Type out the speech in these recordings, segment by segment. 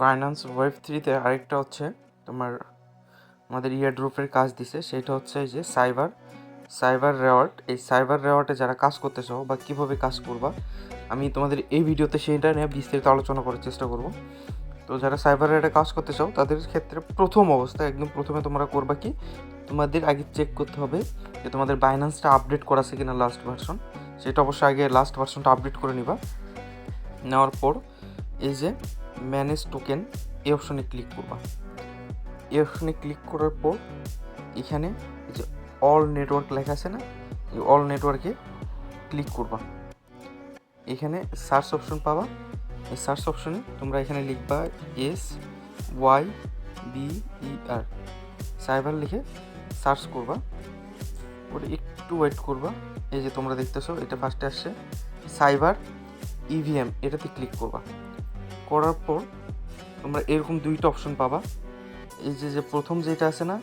Finance web থ্রিতে আরেকটা হচ্ছে তোমার আমাদের ইয়ার ড্রুপের কাজ দিছে, সেটা হচ্ছে যে সাইবার সাইবার রেওয়ার্ড এই সাইবার রেওয়ার্ডে যারা কাজ করতে চাও বা কীভাবে কাজ করবা, আমি তোমাদের এই ভিডিওতে সেইটা নিয়ে বিস্তারিত আলোচনা করার চেষ্টা করব। তো যারা সাইবার রেওয়ার্ডে কাজ করতে চাও তাদের ক্ষেত্রে প্রথম অবস্থা, একদম প্রথমে তোমরা করবা কি, তোমাদের আগে চেক করতে হবে যে তোমাদের বাইন্যান্সটা আপডেট করা আছে কিনা লাস্ট ভার্সন সেটা অবশ্যই আগে লাস্ট ভার্সনটা আপডেট করে নিবা। নেওয়ার পর এই যে ম্যানেজ টোকেন এই অপশনে ক্লিক করবা। এই অপশনে ক্লিক করার পর, এখানে যে অল নেটওয়ার্ক লেখা আছে না, এই অল নেটওয়ার্কে ক্লিক করবা। এখানে সার্চ অপশন পাবা। এই সার্চ অপশনে তোমরা এখানে লিখবা S Y B E R cyber লিখে সার্চ করবা। ওটা একটু ওয়েট করবা। এই যে তোমরা দেখতেছো, এটা ফার্স্টে আসছে। সাইবার ইভিএম এটাতে ক্লিক করবা। করার পর তোমরা এরকম দুইটা অপশন পাবা। এই যে যে প্রথম যেটা আছে না,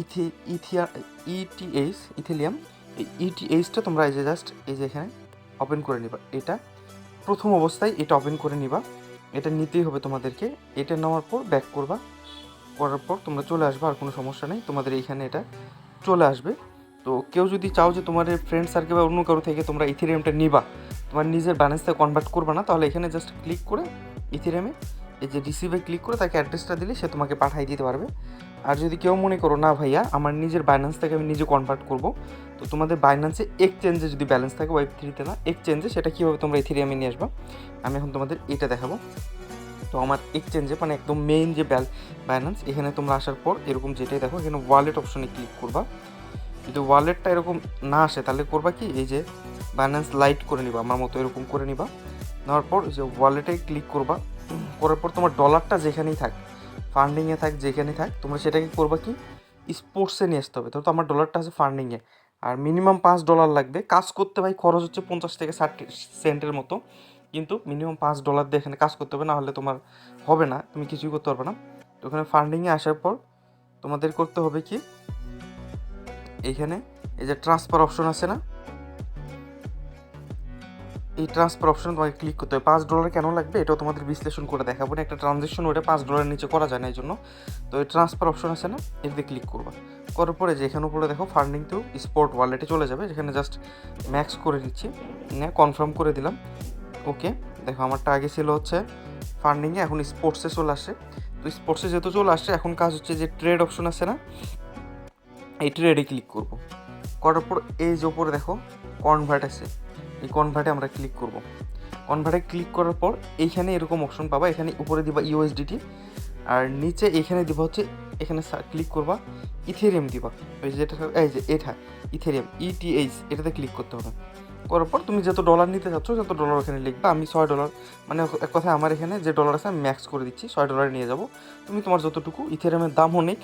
ইথি, ইথিয়া ইটিএইচ ইথিলিয়াম, এই ইটিএইচটা তোমরা এই যে জাস্ট এই যে এখানে ওপেন করে নিবা। এটা প্রথম অবস্থায় এটা ওপেন করে নিবা। এটা নিতেই হবে তোমাদেরকে। এটা নেওয়ার পর ব্যাক করবা। করার পর তোমরা চলে আসবে, আর কোনো সমস্যা নেই। তোমাদের এইখানে এটা চলে আসবে। তো কেউ যদি চাও যে তোমার ফ্রেন্ড সার্কেল বা অন্য কারও থেকে তোমরা ইথিরিয়ামটা নিবা, তোমার নিজের ব্যালেন্সটা কনভার্ট করবে না, তাহলে এখানে জাস্ট ক্লিক করে ইথিরিয়ামে এই যে রিসিভে ক্লিক করে তাকে অ্যাড্রেসটা দিলে সে তোমাকে পাঠিয়ে দিতে পারবে। আর যদি কেউ মনে করো, না ভাইয়া, আমার নিজের বাইন্যান্স থেকে আমি নিজে কনভার্ট করব। তো তোমাদের বাইন্যান্সে এক্সচেঞ্জে যদি ব্যালেন্স থাকে ওয়েব থ্রিতে না এক্সচেঞ্জে সেটা কীভাবে তোমরা ইথিরিয়ামে নিয়ে আসবা, আমি এখন তোমাদের এটা দেখাবো। তো আমার এক্সচেঞ্জে মানে একদম মেইন যে ব্যাল বাইন্যান্স এখানে তোমরা আসার পর এরকম যেটাই দেখো, এখানে ওয়ালেট অপশনে ক্লিক করবা। যদি ওয়ালেটটা এরকম না আসে, তাহলে করবা কি? এই যে বাইন্যান্স লাইট করে নিবা, আমার মতো এরকম করে নিবা। নেওয়ার পর যে ওয়ালেটে ক্লিক করবা, করার পর তোমার ডলারটা যেখানেই থাক ফান্ডিংয়ে থাক, যেখানেই থাক, তোমরা সেটাকে করবা কি? স্পোর্টসে নিয়ে আসতে হবে। তো আমার ডলারটা আছে ফান্ডিংয়ে আর মিনিমাম পাঁচ ডলার লাগবে। কাজ করতে ভাই খরচ হচ্ছে পঞ্চাশ থেকে ষাট সেন্টের মতো, কিন্তু মিনিমাম পাঁচ ডলার দিয়ে এখানে কাজ করতে হবে, না হলে তোমার হবে না, তুমি কিছুই করতে পারবে না। তো ওখানে ফান্ডিংয়ে আসার পর তোমাদের করতে হবে কি? এইখানে এই যে ট্রান্সফার অপশন আছে না? এই ট্রান্সফার অপশন তোমাকে ক্লিক করতে হবে। পাঁচ ডলার কেন লাগবে? এটাও তোমাদের বিশ্লেষণ করে দেখাবো না। একটা ট্রানজেকশন ওটা পাঁচ ডলারের নিচে করা যায় না এই জন্য। তো এই ট্রান্সফার অপশন আছে না? এটাতে ক্লিক করবা। করার পরে যে এখানে উপরে দেখো ফান্ডিং তো স্পোর্ট ওয়ালেটে চলে যাবে। যেখানে জাস্ট ম্যাক্স করে দিচ্ছি কনফার্ম করে দিলাম। ওকে দেখো আমারটা আগে ছিল হচ্ছে ফান্ডিংয়ে এখন স্পোর্টসে চলে আসে। তো স্পোর্টসে যেহেতু চলে আসছে, এখন কাজ হচ্ছে যে ট্রেড অপশন আছে না? এই ট্রেডে ক্লিক করব। করার পর এই যে দেখো কনভার্ট আছে। এই কনভার্টে আমরা ক্লিক করব। কনভার্টে ক্লিক করার পর এইখানে এরকম অপশন পাবা। এখানে উপরে দিবা ইউএসডিটি আর নিচে এখানে দিবা হচ্ছে, এখানে ক্লিক করবা ইথেরিয়াম দিবা। ওই যেটা এই যে এটা ইথেরিয়াম ইটিএইচ এটাতে ক্লিক করতে হবে। করার পর তুমি যত ডলার নিতে চাচ্ছ, যত ডলার ওখানে লিখবা। আমি ছয় ডলার মানে এক কথায় আমার এখানে যে ডলার আছে, আমি ম্যাক্স করে দিচ্ছি, ছয় ডলারে নিয়ে যাব। তুমি তোমার যতটুকু ইথেরিয়ামের দাম অনেক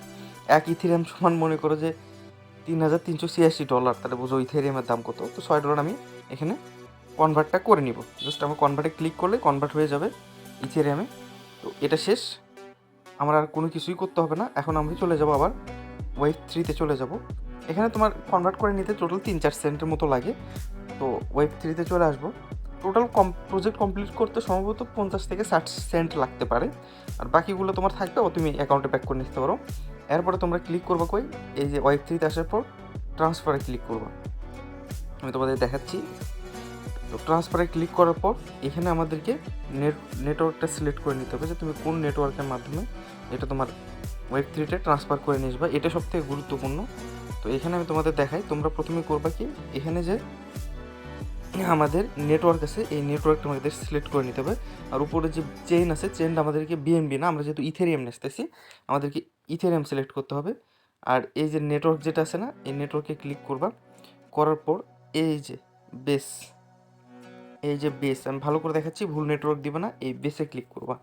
এক ইথেরিয়াম সমান মনে করো যে তিন হাজার তিনশো ছিয়াশি ডলার। তাহলে বুঝো ইথেরিয়ামের দাম কত? তো ছয় ডলার আমি এখানে কনভার্টটা করে নিব। জাস্ট আমার কনভার্টে ক্লিক করলে কনভার্ট হয়ে যাবে ইথেরিয়ামে। তো এটা শেষ। আমার আর কোনো কিছুই করতে হবে না। এখন আমি চলে যাব আবার ওয়েব থ্রিতে চলে যাব। এখানে তোমার কনভার্ট করে নিতে টোটাল তিন চার সেন্টের মতো লাগে। তো ওয়েব থ্রিতে চলে আসব। টোটাল কম প্রজেক্ট কমপ্লিট করতে সম্ভবত পঞ্চাশ থেকে ষাট সেন্ট লাগতে পারে। আর বাকিগুলো তোমার থাকবে, ও তুমি অ্যাকাউন্টে ব্যাক করে নিতে পারো। এরপরে তোমরা ক্লিক করব কই? এই যে ওয়েব থ্রিতে আসার পর ট্রান্সফারে ক্লিক করব। আমি তোমাদের দেখাচ্ছি। তো ট্রান্সফারে ক্লিক করার পর এখানে আমাদেরকে নেট নেটওয়ার্কটা সিলেক্ট করে নিতে হবে যে তুমি কোন নেটওয়ার্কের মাধ্যমে এটা তোমার ওয়েব থ্রিতে ট্রান্সফার করে নিয়ে আসবা। এটা সব থেকে গুরুত্বপূর্ণ। তো এখানে আমি তোমাদের দেখাই, তোমরা প্রথমে করবা কি? এখানে যে আমাদের নেটওয়ার্ক আছে, এই নেটওয়ার্কটা আমাদের সিলেক্ট করে নিতে হবে। আর উপরে যে চেইন আছে চেনটা আমাদেরকে বিএনবি না, আমরা যেহেতু ইথেরিয়াম নেসতেছি আমাদেরকে ইথেরিয়াম সিলেক্ট করতে হবে। আর এই যে নেটওয়ার্ক যেটা আছে না, এই নেটওয়ার্কে ক্লিক করবা। করার পর এই যে বেস এই যে বেস আমি ভালো করে দেখাচ্ছি, ভুল নেটওয়ার্ক দিবে না, এই বেসে ক্লিক করবা।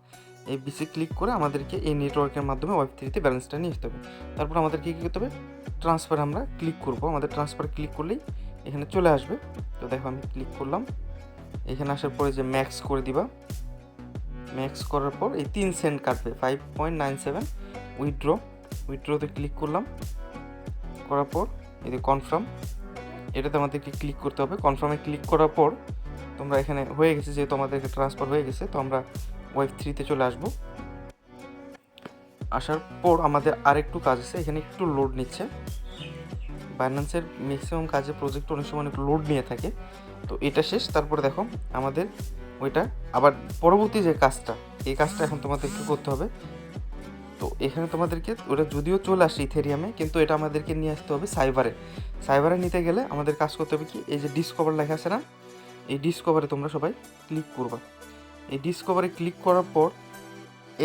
এই বেসে ক্লিক করে আমাদেরকে এই নেটওয়ার্কের মাধ্যমে ওয়েব থ্রিতে ব্যালেন্সটা নিয়ে আসতে হবে। তারপর আমাদেরকে কী করতে হবে? ট্রান্সফার আমরা ক্লিক করব। আমাদের ট্রান্সফার ক্লিক করলেই এখানে চলে আসবে। তো দেখো আমি ক্লিক করলাম। এখানে আসার পরে যে ম্যাক্স করে দিবা। ম্যাক্স করার পর এই তিন সেন্ট কাটবে five point nine seven withdraw উইথড্রোতে click করলাম। করার পর, এই যে কনফার্ম এটাতে আমাদেরকে ক্লিক করতে হবে। কনফার্মে ক্লিক করার পর, তোমরা এখানে হয়ে গেছে, যেহেতু আমাদেরকে ট্রান্সফার হয়ে গেছে, তো আমরা ওয়েব থ্রিতে চলে আসব। আসার পর আমাদের আরেকটু কাজ আছে, এখানে একটু লোড নিচ্ছে। বাইন্যান্সের ম্যাক্সিমাম কাজে প্রজেক্ট অনেক সময় একটু লোড নিয়ে থাকে। তো এটা শেষ, তারপরে দেখো, আমাদের ওইটা, আবার পরবর্তী যে কাজটা, এই কাজটা এখন তোমাদের তোমাদেরকে করতে হবে। তো এখানে তোমাদেরকে, ওটা যদিও চলে আসে ইথেরিয়ামে, কিন্তু এটা আমাদেরকে নিয়ে আসতে হবে সাইবারে। সাইবারে নিতে গেলে আমাদের কাজ করতে হবে কি, এই যে ডিসকভার লেখা আছে না, এই ডিসকভারে তোমরা সবাই ক্লিক করবা। এই ডিসকভারে ক্লিক করার পর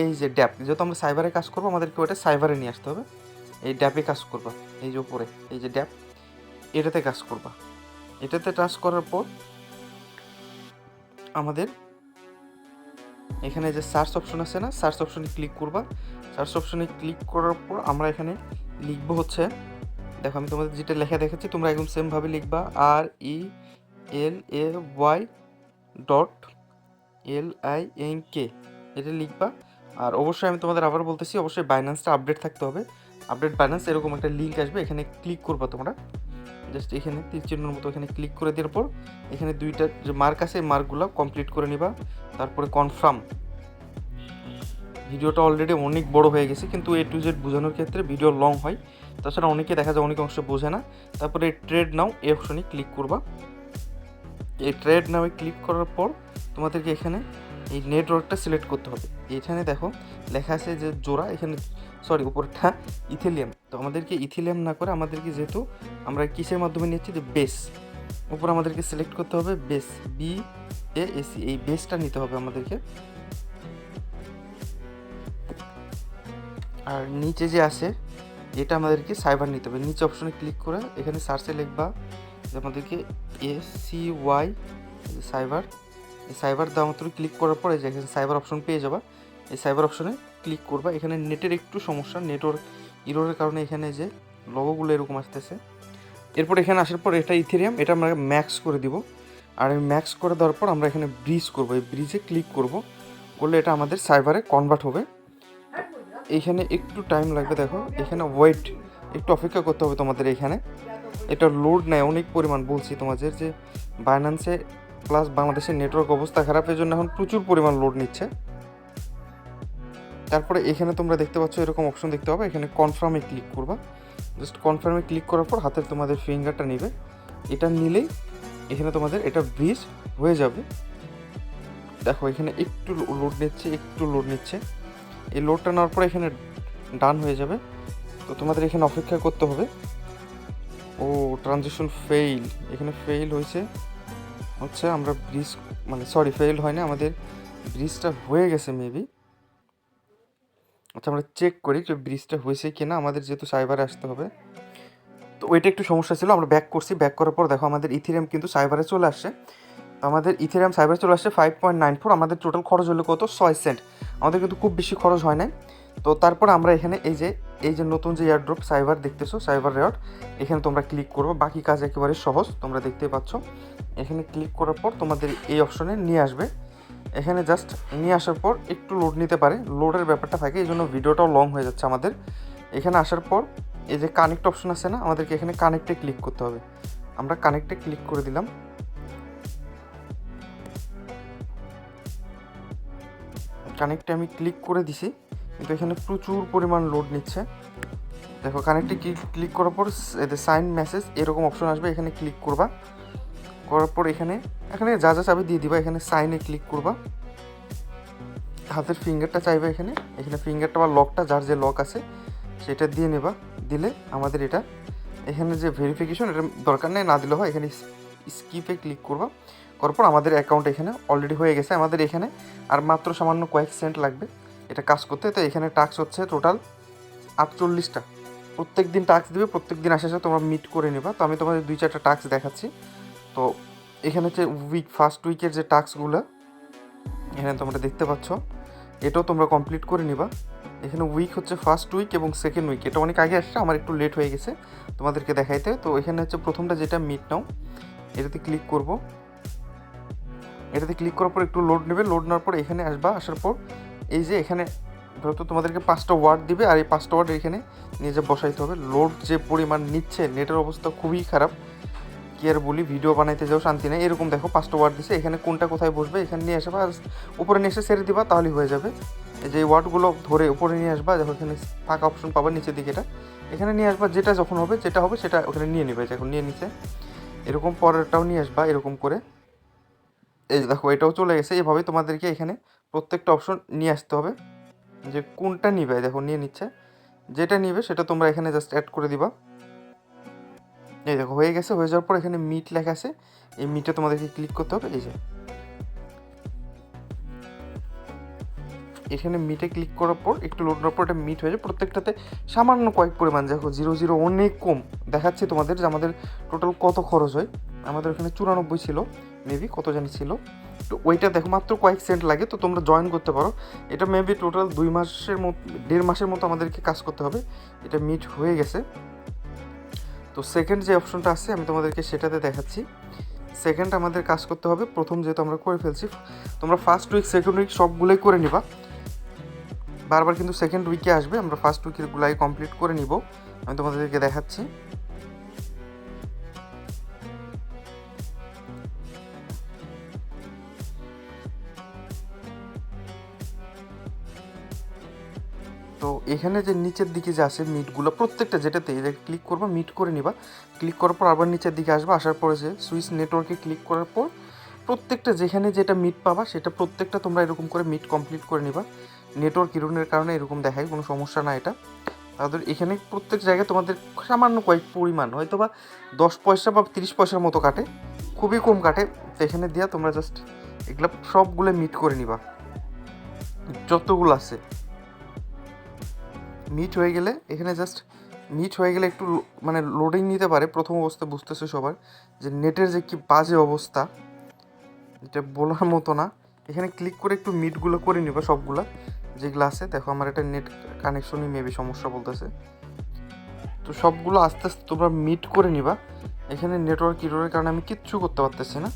এই যে ড্যাপ, যেহেতু আমরা সাইবারে কাজ করব, আমাদেরকে ওটা সাইবারে নিয়ে আসতে হবে। এই ড্যাপে কাজ করবা, এই যে উপরে, এই যে ড্যাপ, এটাতে কাজ করবা। এটাতে টাচ করার পর আমাদের এখানে যে সার্চ অপশন আছে না, সার্চ অপশনে ক্লিক করবা। সার্চ অপশনে ক্লিক করার পর আমরা এখানে লিখব হচ্ছে, দেখো আমি তোমাদের যেটা লেখা দেখাচ্ছি তোমরা একদম সেমভাবে লিখবা R E L A Y dot L I N K এটা লিখবা। আর অবশ্যই আমি তোমাদের আবার বলতেছি, অবশ্যই বাইন্যান্সটা আপডেট থাকতে হবে। আপডেট বাইন্যান্স এরকম একটা লিঙ্ক আসবে, এখানে ক্লিক করবা তোমরা। জাস্ট এখানে চিহ্নের মতো এখানে ক্লিক করে দেওয়ার পর, এখানে দুইটা যে মার্ক আছে মার্কগুলো কমপ্লিট করে নিবা। তারপরে কনফার্ম ভিডিওটা অলরেডি অনেক বড় হয়ে গেছে, কিন্তু এ টু জেড বোঝানোর ক্ষেত্রে ভিডিও লং হয়। তাছাড়া অনেকে দেখা যায় অনেক অংশ বোঝে না। তারপরে ট্রেড নাও এই অপশনে ক্লিক করবা। এই ট্রেড নামে ক্লিক করার পর তোমাদেরকে এখানে এই নেটওয়ার্কটা সিলেক্ট করতে হবে। এখানে দেখো, লেখা আছে যে জোড়া, এখানে সরি উপরটা ইথিলিয়াম। তো আমাদেরকে ইথিলিয়াম না করে আমাদেরকে যেহেতু আমরা কিসের মাধ্যমে নিচ্ছি যে বেস উপর আমাদেরকে সিলেক্ট করতে হবে বেস বি এ এসি এই বেসটা নিতে হবে আমাদেরকে। আর নিচে যে আছে এটা আমাদেরকে সাইবার নিতে হবে, নিচে অপশনে ক্লিক করে এখানে সার্চে লিখবা যে আমাদেরকে S C Y cyber cyber দেওয়া মাত্র ক্লিক করার পরে যে এখানে সাইবার অপশন পেয়ে যাবা, এই সাইবার অপশনে ক্লিক করবা। এখানে নেটের একটু সমস্যা নেটওয়ার্ক ইরোরের কারণে এখানে যে লগোগুলো এরকম আসতেছে। এরপর এখানে আসার পর এটা ইথেরিয়াম এটা আমরা ম্যাক্স করে দিব। আর এই ম্যাক্স করে দেওয়ার পর আমরা এখানে ব্রিজ করব, এই ব্রিজে ক্লিক করব। করলে এটা আমাদের সাইবারে কনভার্ট হবে। এইখানে একটু টাইম লাগবে, দেখো। এখানে ওয়েট একটু অপেক্ষা করতে হবে তোমাদের এখানে। এটা লোড নেয়, অনেক পরিমাণ বলছি তোমাদের যে বাইন্যান্সে প্লাস বাংলাদেশের নেটওয়ার্ক অবস্থা খারাপের জন্য এখন প্রচুর পরিমাণ লোড নিচ্ছে। তারপরে এখানে তোমরা দেখতে পাচ্ছ এরকম অপশন দেখতে পাবে, এখানে কনফার্মে ক্লিক করবা। জাস্ট কনফার্মে ক্লিক করার পর হাতের তোমাদের ফিঙ্গারটা নেবে। এটা নিলেই এখানে তোমাদের এটা ব্রিজ হয়ে যাবে। দেখো, এখানে একটু লোড নিচ্ছে, একটু লোড নিচ্ছে। এই লোডটা নেওয়ার পরে এখানে ডান হয়ে যাবে। তো তোমাদের এখানে অপেক্ষা করতে হবে। ও ট্রানজেকশন ফেইল এখানে ফেইল হয়েছে। হচ্ছে আমরা ব্রিজ মানে সরি ফেইল হয় না আমাদের ব্রিজটা হয়ে গেছে মেবি আচ্ছা আমরা চেক করি যে ব্রিজটা হয়েছে কি না আমাদের যেহেতু সাইবারে আসতে হবে। তো ওইটা একটু সমস্যা ছিল। আমরা ব্যাক করছি। ব্যাক করার পর দেখো আমাদের ইথিরিয়াম কিন্তু সাইবারে চলে আসছে। আমাদের ইথেরিয়াম সাইবার চলে আসছে ফাইভ পয়েন্ট নাইন ফোর আমাদের টোটাল খরচ হলো কত? ছয় সেন্ট আমাদের কিন্তু খুব বেশি খরচ হয় নাই। তো তারপর আমরা এখানে এই যে এই যে নতুন যে এয়ারড্রপ সাইবার দেখতেছো সাইবার রেয়ার এখানে তোমরা ক্লিক করব। বাকি কাজ একেবারে সহজ, তোমরা দেখতে পাচ্ছ। এখানে ক্লিক করার পর তোমাদের এই অপশনে নিয়ে আসবে। এখানে জাস্ট নিয়ে আসার পর একটু লোড নিতে পারে। লোডের ব্যাপারটা থাকে এই জন্য ভিডিওটাও লং হয়ে যাচ্ছে আমাদের। এখানে আসার পর এই যে কানেক্ট অপশন আছে না, আমাদেরকে এখানে কানেক্টে ক্লিক করতে হবে। আমরা কানেক্টে ক্লিক করে দিলাম। কানেক্টে আমি ক্লিক করে দিছি, কিন্তু এখানে প্রচুর পরিমাণ লোড নিচ্ছে। দেখো কানেক্টে ক্লিক করার পর এদের সাইন মেসেজ এরকম অপশন আসবে, এখানে ক্লিক করবা। করার পর এখানে এখানে যা যা চাবি দিয়ে দিবা, এখানে সাইনে ক্লিক করবা। হাতের ফিঙ্গারটা চাইবে এখানে এখানে ফিঙ্গারটা বা লকটা যার যে লক আছে, সেটা দিয়ে নেবা। দিলে আমাদের এটা, এখানে যে ভেরিফিকেশন এটা দরকার নেই, না দিলে হয়, এখানে স্কিপে ক্লিক করবা। করার পর আমাদের অ্যাকাউন্ট এখানে অলরেডি হয়ে গেছে আমাদের এখানে। আর মাত্র সামান্য কয়েক সেন্ট লাগবে এটা কাজ করতে। তো এখানে টাক্স হচ্ছে টোটাল আটচল্লিশটা। প্রত্যেক দিন টাক্স দিবে প্রত্যেক দিন আসে তোমরা মিট করে নেবা। তো আমি তোমাদের দুই চারটা টাক্স দেখাচ্ছি। তো এখানে হচ্ছে উইক ফার্স্ট উইকের যে টাস্কগুলো এখানে তোমরা দেখতে পাচ্ছ। এটাও তোমরা কমপ্লিট করে নিবা। এখানে উইক হচ্ছে ফার্স্ট উইক এবং সেকেন্ড উইক এটা অনেক আগে আসছে, আমার একটু লেট হয়ে গেছে তোমাদেরকে দেখাইতে। তো এখানে হচ্ছে প্রথমটা যেটা মিট নাও, এটাতে ক্লিক করব। এটাতে ক্লিক করার পর একটু লোড নেবে লোড নেওয়ার পর এখানে আসবা, আসার পর এই যে এখানে ধরো তো তোমাদেরকে পাঁচটা ওয়ার্ড দিবে, আর এই পাঁচটা ওয়ার্ড এখানে নিয়ে যে বসাইতে হবে। লোড যে পরিমাণ নিচ্ছে নেটের অবস্থা খুবই খারাপ। কি আর বলি ভিডিও বানাইতে যাও, শান্তি নেই। এরকম দেখো, পাঁচটা ওয়ার্ড দিছে। এখানে কোনটা কোথায় বসবে, এখানে নিয়ে আসবা। আর উপরে নিয়ে এসে ছেড়ে দিবা, তাহলেই হয়ে যাবে। এই যে ওয়ার্ডগুলো ধরে উপরে নিয়ে আসবা, দেখো এখানে ফাঁকা অপশন পাবা নিচের দিকে এটা। এখানে নিয়ে আসবা, যেটা যখন হবে, যেটা হবে, সেটা ওখানে নিয়ে নেবে। যখন নিয়ে নিছে। এরকম পরেরটাও নিয়ে আসবা, এরকম করে। এই যে দেখো, এটাও চলে গেছে। এভাবে তোমাদেরকে এখানে প্রত্যেকটা অপশন নিয়ে আসতে হবে। যে কোনটা নিবে দেখো, নিয়ে নিচ্ছে। যেটা নিবে, সেটা তোমরা এখানে জাস্ট অ্যাড করে দিবা। এই দেখো, হয়ে গেছে। হয়ে যাওয়ার পর এখানে মিট লেখা আছে। এই মিটে তোমাদেরকে ক্লিক করতে হবে। এই যে। এখানে মিটে ক্লিক করার পর, একটু লোড করার পর এটা মিট হয়ে যায়। প্রত্যেকটাতে সামান্য কয়েক পরিমাণ, দেখো জিরো জিরো অনেক কম। দেখাচ্ছে তোমাদের যে আমাদের টোটাল কত খরচ হয়। আমাদের এখানে চুরানব্বই ছিল। মেবি কত জানি ছিল। তো ওইটা দেখো, মাত্র কয়েক সেন্ট লাগে, তো তোমরা জয়েন করতে পারো। এটা মেবি টোটাল দুই মাসের মতো, দেড় মাসের মতো আমাদেরকে কাজ করতে হবে। এটা মিট হয়ে গেছে। তো সেকেন্ড যে অপশনটা আছে, আমি তোমাদেরকে সেটাতে দেখাচ্ছি। সেকেন্ড আমাদের কাজ করতে হবে, প্রথম যেহেতু আমরা করে ফেলছি, তোমরা ফার্স্ট উইক সেকেন্ড উইক সবগুলোই করে নিবা। বারবার কিন্তু সেকেন্ড উইকে আসবে, আমরা ফার্স্ট উইকের গুলাই কমপ্লিট করে নিব। আমি তোমাদেরকে দেখাচ্ছি। তো এখানে যে নিচের দিকে যে আসে মিটগুলো প্রত্যেকটা যেটাতে এটা ক্লিক করবা মিট করে নিবা। ক্লিক করার পর আবার নিচের দিকে আসবা, আসার পরে যে সুইচ নেটওয়ার্কে ক্লিক করার পর প্রত্যেকটা যেখানে যেটা মিট পাবা, সেটা প্রত্যেকটা তোমরা এরকম করে মিট কমপ্লিট করে নিবা। নেটওয়ার্ক ইরনের কারণে এরকম দেখায়, কোনো সমস্যা না এটা। তাদের এখানে প্রত্যেক জায়গায় তোমাদের সামান্য কয়েক পরিমাণ হয়তো বা দশ পয়সা বা তিরিশ পয়সার মতো কাটে। খুবই কম কাটে। তো এখানে দিয়া তোমরা জাস্ট এগুলো সবগুলো মিট করে নিবা। যতগুলো আছে। মিট হয়ে গেলে, এখানে জাস্ট মিট হয়ে গেলে একটু মানে লোডিং নিতে পারে, প্রথম অবস্থা বুঝতেছে সবার, যে নেটের যে কি বাজে অবস্থা, এটা বলার মতো না। এখানে ক্লিক করে একটু মিটগুলো করে নিবা সবগুলা যেগুলো আছে দেখো আমার এটা নেট কানেকশনই মেবি সমস্যা বলতেছে। তো সবগুলো আস্তে আস্তে তোমরা মিট করে নিবা। এখানে নেটওয়ার্ক ইরোরের কারণে আমি কিচ্ছু করতে পারতেছি না।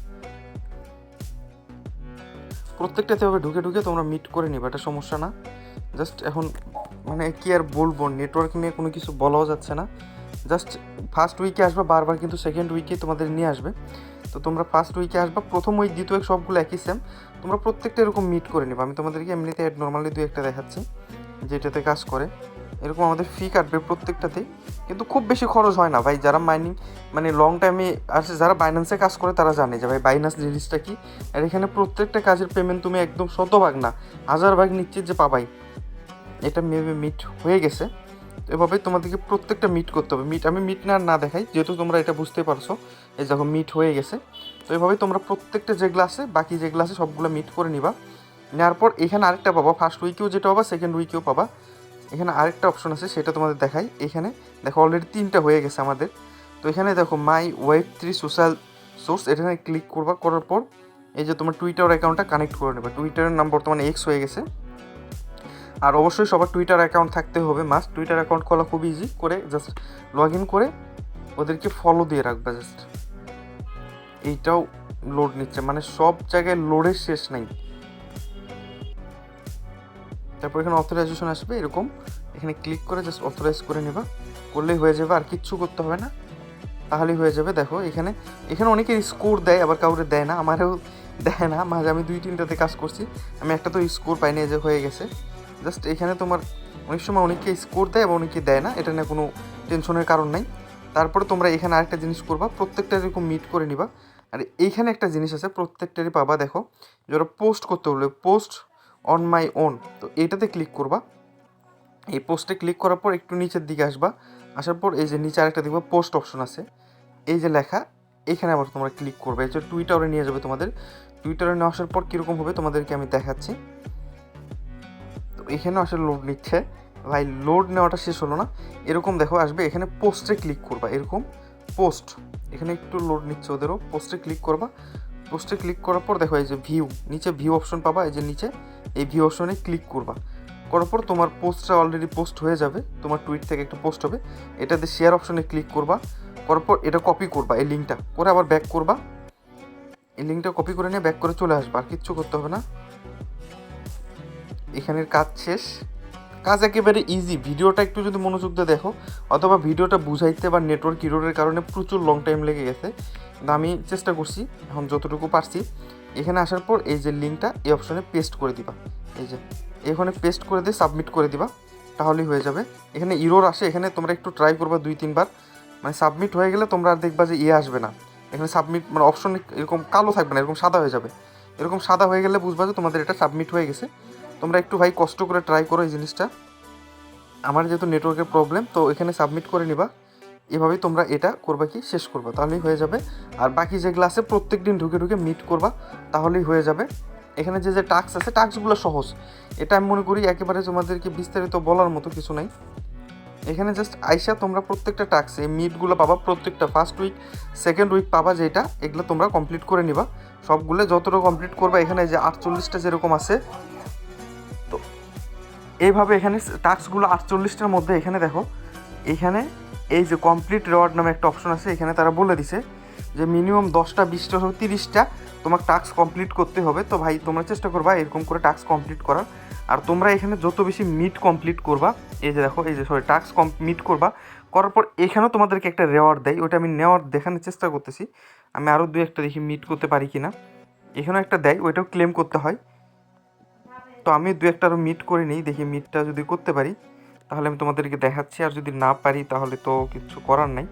প্রত্যেকটাতে হবে ঢুকে ঢুকে তোমরা মিট করে নিবা, এটা সমস্যা না। জাস্ট এখন মানে কি আর বলব নেটওয়ার্ক নিয়ে কোনো কিছু বলাও যাচ্ছে না। জাস্ট ফার্স্ট উইকে আসবা, বারবার কিন্তু সেকেন্ড উইকে তোমাদের নিয়ে আসবে। তো তোমরা ফার্স্ট উইকে আসবা, প্রথম উইক দ্বিতীয় উইক সবগুলো একই সেম তোমরা প্রত্যেকটা এরকম মিট করে নিবা। আমি তোমাদেরকে এমনিতে নর্মালি দুই একটা দেখাচ্ছি, যেটাতে কাজ করে। এরকম আমাদের ফি কাটবে প্রত্যেকটাতেই। কিন্তু খুব বেশি খরচ হয় না ভাই, যারা মাইনিং মানে লং টাইমে আসে, যারা বাইন্যান্সে কাজ করে, তারা জানে যে ভাই বাইন্যান্স জিনিসটা কি? আর এখানে প্রত্যেকটা কাজের পেমেন্ট তুমি একদম শতভাগ না, হাজার ভাগ নিশ্চিত যে পাবাই। এটা মেবি মিট হয়ে গেছে। এভাবে তোমাদেরকে প্রত্যেকটা মিট করতে হবে। মিট আমি মিট না না দেখাই, যেহেতু তোমরা এটা বুঝতে পারছ, এই যখন মিট হয়ে গেছে। তো এভাবে তোমরা প্রত্যেকটা যেগুলো আছে বাকি যেগুলো আছে সবগুলো মিট করে নিবা। নেওয়ার পর এখানে আরেকটা পাবা ফার্স্ট উইকেও যেটা পাবা সেকেন্ড উইকেও পাবা। এখানে আরেকটা অপশন আছে, সেটা তোমাদের দেখাই। এখানে দেখো অলরেডি তিনটা হয়ে গেছে আমাদের। তো এখানে দেখো my web three social source এখানে ক্লিক করবা, করার পর এই যে তোমার টুইটার অ্যাকাউন্টটা কানেক্ট করে নেবে। টুইটারের নাম বর্তমানে এক্স হয়ে গেছে। আর অবশ্যই সবার টুইটার অ্যাকাউন্ট থাকতে হবে মাস্ট টুইটার অ্যাকাউন্ট খোলা খুব ইজি করে জাস্ট লগ ইন করে ওদেরকে ফলো দিয়ে রাখবে জাস্ট এইটাও লোড নিচ্ছে মানে সব জায়গায় লোডের শেষ নাই। তারপর এখানে অথরাইজেশন আসবে, এরকম। এখানে ক্লিক করে জাস্ট অথরাইজ করে নেবা। করলেই হয়ে যাবে, আর কিচ্ছু করতে হবে না। তাহলেই হয়ে যাবে, দেখো এখানে এখানে অনেকের স্কোর দেয়, আবার কাউরে দেয় না, আমারও দেয় না। মাঝে আমি দুই তিনটাতে কাজ করছি, আমি একটা তো স্কোর পাইনি যে হয়ে গেছে। জাস্ট এখানে তোমার অনেক সময় অনেকে স্কোর দেয় এবং অনেকে দেয় না, এটা নিয়ে কোনো টেনশনের কারণ নাই। তারপরে তোমরা এখানে আরেকটা জিনিস করবা, প্রত্যেকটা এরকম মিট করে নিবা। আর এইখানে একটা জিনিস আছে, প্রত্যেকটারই পাবা দেখো, যারা পোস্ট করতে বলবে পোস্ট অন মাই ওন তো এটাতে ক্লিক করবা। এই পোস্টে ক্লিক করার পর একটু নিচের দিকে আসবা, আসার পর এই যে নিচে আরেকটা দেখবা পোস্ট অপশন আছে। এই যে লেখা, এখানে আবার তোমরা ক্লিক করবে। এই যে টুইটারে নিয়ে যাবে তোমাদের। টুইটারে নিয়ে আসার পর কীরকম হবে তোমাদেরকে আমি দেখাচ্ছি। এখানে আসলে লোড নিচ্ছে। ভাই লোড নেওয়াটা শেষ হলো না। এরকম দেখো, আসবে, এখানে পোস্টে ক্লিক করবা, এরকম পোস্ট এখানে একটু লোড নিচ্ছে ওদেরও পোস্টে ক্লিক করবা। পোস্টে ক্লিক করার পর দেখো, এই যে ভিউ নিচে ভিউ অপশন পাবা, এই যে নিচে এই ভিউ অপশনে ক্লিক করবা। করার পর তোমার পোস্টটা অলরেডি পোস্ট হয়ে যাবে, তোমার টুইট থেকে একটা পোস্ট হবে। এটাতে শেয়ার অপশনে ক্লিক করবা, করার পর এটা কপি করবা, এই লিঙ্কটা করে আবার ব্যাক করবা। এই লিঙ্কটা কপি করে নিয়ে ব্যাক করে চলে আসবা, আর কিচ্ছু করতে হবে না। এখানের কাজ শেষ। কাজ একেবারে ইজি ভিডিওটা একটু যদি মনোযোগ দিয়ে দেখো, অথবা ভিডিওটা বুঝাইতে বা নেটওয়ার্ক ইরোরের কারণে প্রচুর লং টাইম লেগে গেছে। আমি চেষ্টা করছি, এখন যতটুকু পারছি। এখানে আসার পর এই যে লিঙ্কটা এই অপশনে পেস্ট করে দিবা। এই যে, এখানে পেস্ট করে দিয়ে সাবমিট করে দিবা। তাহলেই হয়ে যাবে। এখানে ইরোর আসে, এখানে তোমরা একটু ট্রাই করবা দুই, তিনবার। মানে সাবমিট হয়ে গেলে তোমরা আর দেখবা যে ইয়ে আসবে না। এখানে সাবমিট মানে অপশন এরকম কালো থাকবে না, এরকম সাদা হয়ে যাবে। এরকম সাদা হয়ে গেলে বুঝবা যে তোমাদের এটা সাবমিট হয়ে গেছে। তোমরা একটু ভাই কষ্ট করে ট্রাই করো এই জিনিসটা। আমার যেহেতু নেটওয়ার্কের প্রবলেম তো এখানে সাবমিট করে নিবা। এভাবেই তোমরা এটা করবা কি, শেষ করবা, তাহলেই হয়ে যাবে। আর বাকি যেগুলো আছে প্রত্যেক দিন ঢুকে ঢুকে মিট করবা, তাহলেই হয়ে যাবে। এখানে যে যে টাস্ক আছে টাস্কগুলো সহজ। এটা আমি মনে করি একেবারে তোমাদেরকে বিস্তারিত বলার মতো কিছু নাই। এখানে জাস্ট আইসা তোমরা প্রত্যেকটা টাস্ক এই মিটগুলো পাবা প্রত্যেকটা। ফার্স্ট উইক সেকেন্ড উইক পাবা যেটা এগুলো তোমরা কমপ্লিট করে নিবা। সবগুলো যতটা কমপ্লিট করবা, এখানে যে আটচল্লিশটা যেরকম আছে এইভাবে এখানে টাস্কগুলো আটচল্লিশটার মধ্যে এখানে দেখো, এখানে এই যে কমপ্লিট রেওয়ার্ড নামে একটা অপশন আছে, এখানে তারা বলে দিছে যে মিনিমাম দশটা, বিশটা হোক তিরিশটা তোমার টাস্ক কমপ্লিট করতে হবে। তো ভাই, তোমরা চেষ্টা করবা এরকম করে টাস্ক কমপ্লিট করার। আর তোমরা এখানে যত বেশি মিট কমপ্লিট করবা, এই যে দেখো, এই যে সরি টাস্ক মিট করবা, করার পর এখানেও তোমাদেরকে একটা রেওয়ার্ড দেয়। ওটা আমি নেওয়ার, দেখানোর চেষ্টা করতেছি। আমি আরও দু একটা দেখি মিট করতে পারি কি না এখানেও একটা দেয়, ওইটাও ক্লেম করতে হয়। তো আমি দু একটা আরও মিট করে নিই, দেখি মিটটা যদি করতে পারি, তাহলে আমি তোমাদেরকে দেখাচ্ছি। আর যদি না পারি, তাহলে তো কিছু করার নাই।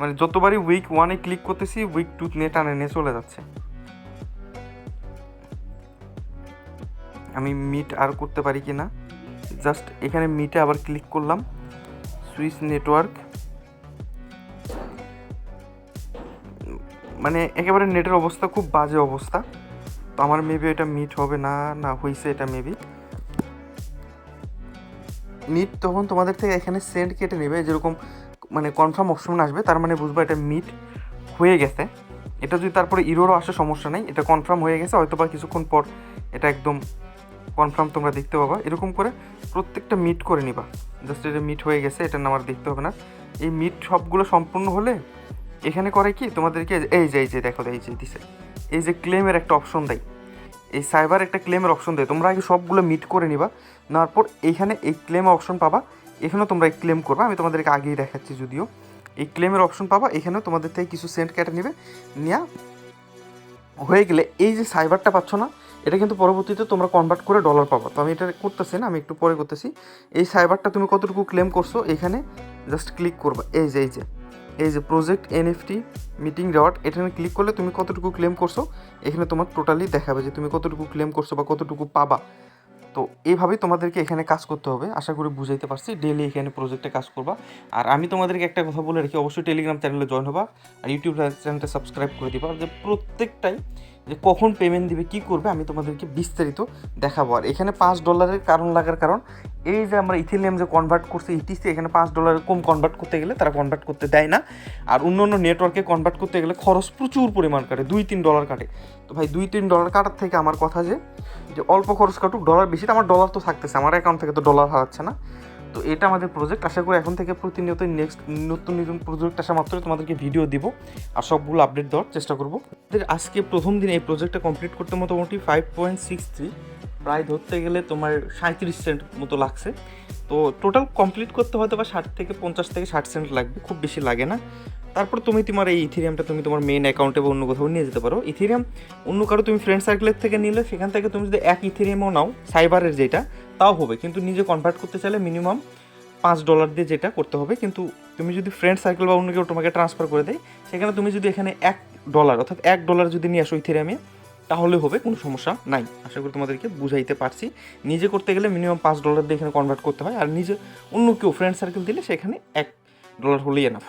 মানে যতবারই উইক ওয়ানে ক্লিক করতেছি উইক টু নিয়ে টানে নিয়ে চলে যাচ্ছে। আমি মিট আর করতে পারি কি না জাস্ট এখানে মিটে আবার ক্লিক করলাম। সুইচ নেটওয়ার্ক মানে একেবারে নেটের অবস্থা, খুব বাজে অবস্থা। তো আমার মেবি এটা মিট হবে না না হয়েছে এটা মেবি মিট তখন তোমাদের থেকে এখানে সেন্ড কেটে নেবে, যেরকম মানে কনফার্ম অপশন আসবে, তার মানে বুঝবা এটা মিট হয়ে গেছে। এটা যদি তারপরে ইরোরও আসে, সমস্যা নেই। এটা কনফার্ম হয়ে গেছে হয়তো বা কিছুক্ষণ পর এটা একদম কনফার্ম তোমরা দেখতে পাবা। এরকম করে প্রত্যেকটা মিট করে নিবা। জাস্ট এটা মিট হয়ে গেছে, এটা আমার দেখতে হবে না। এই মিট সবগুলো সম্পূর্ণ হলে এখানে করে কি? তোমাদেরকে এই যে এই যে, দেখো, এই যে, দিছে। এই যে ক্লেমের একটা অপশন দেয়। এই সাইবার একটা ক্লেমের অপশন দেয়। তোমরা আগে সবগুলো মিট করে নিবা, নেওয়ার পর এইখানে এই ক্লেম অপশন পাবা। এখানেও তোমরা এই ক্লেম করবা। আমি তোমাদেরকে আগেই দেখাচ্ছি যদিও। এই ক্লেমের অপশন পাবা, এখানেও তোমাদের থেকে কিছু সেন্ট কেটে নেবে। নেওয়া হয়ে গেলে এই যে সাইবারটা পাচ্ছ না, এটা কিন্তু পরবর্তীতে তোমরা কনভার্ট করে ডলার পাবা। তো আমি এটা করতেছি না, আমি একটু পরে করতেছি। এই সাইবারটা তুমি কতটুকু ক্লেম করছ, এখানে জাস্ট ক্লিক করবা। এই যে এই যে। এই যে প্রজেক্ট এনএফটি মিটিং রেওয়ার্ড এখানে ক্লিক করলে তুমি কতটুকু ক্লেম করছ, এখানে তোমার টোটালি দেখাবে যে তুমি কতটুকু ক্লেম করছ বা কতটুকু পাবা। তো এইভাবে তোমাদেরকে এখানে কাজ করতে হবে। আশা করি বুঝাইতে পারছি ডেলি এখানে প্রজেক্টে কাজ করবা। আর আমি তোমাদেরকে একটা কথা বলে রাখি, অবশ্যই টেলিগ্রাম চ্যানেলে জয়েন হবা। আর ইউটিউব চ্যানেলটা সাবস্ক্রাইব করে দিবা। যে প্রত্যেকটাই যে কখন পেমেন্ট দিবে, কি করবে, আমি তোমাদেরকে বিস্তারিত দেখাবো। আর এখানে পাঁচ ডলারের কারণ লাগার কারণ, এই যে আমরা ইথিলিয়াম যে কনভার্ট করছি ইটিসি এখানে পাঁচ ডলারের কম কনভার্ট করতে গেলে তারা কনভার্ট করতে দেয় না। আর অন্য অন্য নেটওয়ার্কে কনভার্ট করতে গেলে খরচ প্রচুর পরিমাণ কাটে, দুই তিন ডলার কাটে। তো ভাই, দুই তিন ডলার কাটার থেকে আমার কথা যে যে অল্প খরচ কাটুক ডলার বেশি, তো আমার ডলার তো থাকতেছে, আমার অ্যাকাউন্ট থেকে তো ডলার হারাচ্ছে না। তো এটা আমাদের প্রজেক্ট আশা করি এখন থেকে প্রতিনিয়ত নেক্সট নতুন নতুন প্রজেক্ট আসা মাত্রই তোমাদেরকে ভিডিও দিব আর সবগুলো আপডেট দেওয়ার চেষ্টা করব। আজকে প্রথম দিন এই প্রজেক্টটা কমপ্লিট করতে মোটামুটি ফাইভ পয়েন্ট সিক্স থ্রি প্রায় ধরতে গেলে তোমার সাঁত্রিশ সেন্ট মতো লাগছে। তো টোটাল কমপ্লিট করতে হয়তো বা ষাট থেকে পঞ্চাশ থেকে ষাট সেন্ট লাগবে, খুব বেশি লাগে না। তারপর তুমি তোমার এই ইথিরিয়ামটা তুমি তোমার মেন অ্যাকাউন্টে বা অন্য কোথাও নিয়ে যেতে পারো। ইথিরিয়াম অন্য কারও তুমি ফ্রেন্ড সার্কেলের থেকে নিলে, সেখান থেকে তুমি যদি এক ইথিরিয়ামও নাও সাইবারের যেটা, তাও হবে। কিন্তু নিজে কনভার্ট করতে চাইলে মিনিমাম পাঁচ ডলার দিয়ে যেটা করতে হবে। কিন্তু তুমি যদি ফ্রেন্ড সার্কেল বা অন্য কেউ তোমাকে ট্রান্সফার করে দেয়, সেখানে তুমি যদি এখানে এক ডলার অর্থাৎ এক ডলার যদি নিয়ে আসো ইথেরিয়ামে তাহলে হবে, কোনো সমস্যা নাই। আশা করি তোমাদেরকে বুঝাইতে পারছি। নিজে করতে গেলে মিনিমাম পাঁচ ডলার দিয়ে এখানে কনভার্ট করতে হয়। আর নিজে অন্য কেউ ফ্রেন্ড সার্কেল দিলে সেখানে এক ডলার হলেই এনাফ